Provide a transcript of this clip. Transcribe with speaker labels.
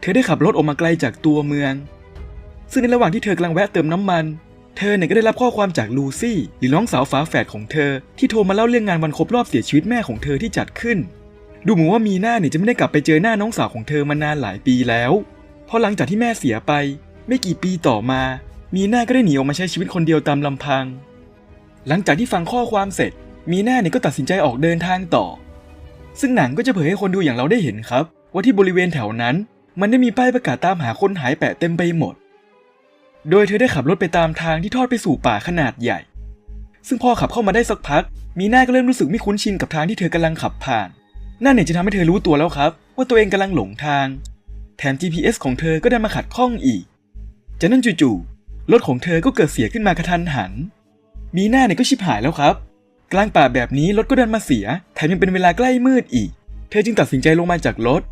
Speaker 1: เธอได้ขับรถออกมาไกลจากตัวเมือง ซึ่งในระหว่างที่เธอกำลังแวะเติมน้ำมัน เธอเนี่ยก็ได้รับข้อความจากลูซี่หรือน้องสาวฝาแฝดของเธอ ที่โทรมาเล่าเรื่องงานวันครบรอบเสียชีวิตแม่ของเธอที่จัดขึ้น ดูเหมือนว่ามีหน่าเนี่ยจะไม่ได้กลับไปเจอหน้าน้องสาวของเธอมานานหลายปีแล้วเพราะหลังจากที่แม่เสียไป ไม่กี่ปีต่อมา มีหน่าก็ได้หนีออกมาใช้ชีวิตคนเดียวตามลำพัง หลังจากที่ฟังข้อความเสร็จ มีหน่าเนี่ยก็ตัดสินใจออกเดินทางต่อ ซึ่งหนังก็จะเผยให้คนดูอย่างเราได้เห็นครับ ว่าที่บริเวณแถวนั้น มันได้มีป้ายประกาศตามหาคนหายแปะเต็มไปหมด โดยเธอได้ขับรถไปตามทางที่ทอดไปสู่ป่าขนาดใหญ่ ซึ่งพอขับเข้ามาได้สักพัก มีหน่าก็เริ่มรู้สึกไม่คุ้นชินกับทางที่เธอกำลังขับผ่าน นั่นเนี่ยจะทำให้เธอรู้ตัวแล้วครับ ว่าตัวเองกำลังหลงทาง แถม GPS ของเธอก็ได้มาขัดข้องอีก จากนั้นจู่ๆรถของเธอก็เกิดเสียขึ้นมากระทันหัน มีหน้าเนี่ยก็ชิบหายแล้วครับ กลางป่าแบบนี้รถก็ดันมาเสีย แถมยังเป็นเวลาใกล้มืดอีก เธอจึงตัดสินใจลงมาจากรถ